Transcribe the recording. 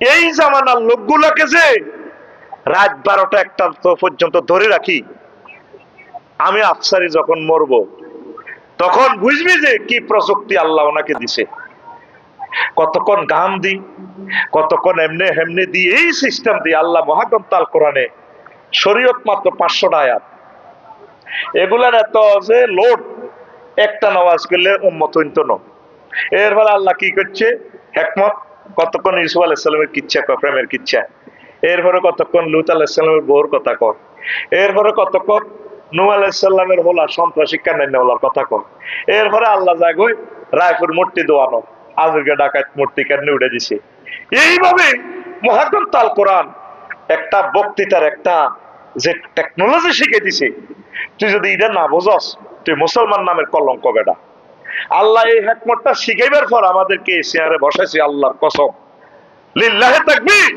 এই জামানার লোকগুলাকে যে রাত বারোটা একটা পর্যন্ত ধরে রাখি, আমি আফসারি যখন মরব, তখন বুঝবি যে কি প্রযুক্তি আল্লাহ ওনাকে দিছে। কতক্ষণ গান দি, কতক্ষণ এমনি হেমনে দি, এই সিস্টেম দিয়ে আল্লাহ মহাগম তাল কোরআনে শরীয়ত মাত্র পাঁচশো আয়াত। এগুলার এত যে লোড একটা নামাজ করলে হইত না। এর ফলে আল্লাহ কি করছে? হেকমত কতক্ষণ ইসু আলাইসালামের কিচ্ছা কয়? প্রেমের কিচ্ছা। এরপরে কতক্ষণ লুত আলাইসালামের বউর কথা কয়? এরপরে কতক্ষণ নু আলাইসাল্লামের হোলা সন্ত্রাসী কান্নান্য হোলার কথা কয়? এরপরে আল্লাহ জাগই রায়পুর মূর্তি দোয়ানো। আজকে ডাকাত মূর্তি কেন উঠে দিছে? এইভাবে মহাগম তাল কোরআন একটা বক্তৃতার একটা যে টেকনোলজি শিখে দিছে। তুই যদি এটা না বোঝস, তুই মুসলমান নামের কলঙ্ক বেটা। আল্লাহ এই হেকমতটা শিখাইবার পর আমাদেরকে এই চেয়ারে বসাইছে আল্লাহর কসম। লিল্লাহে তাকবীর।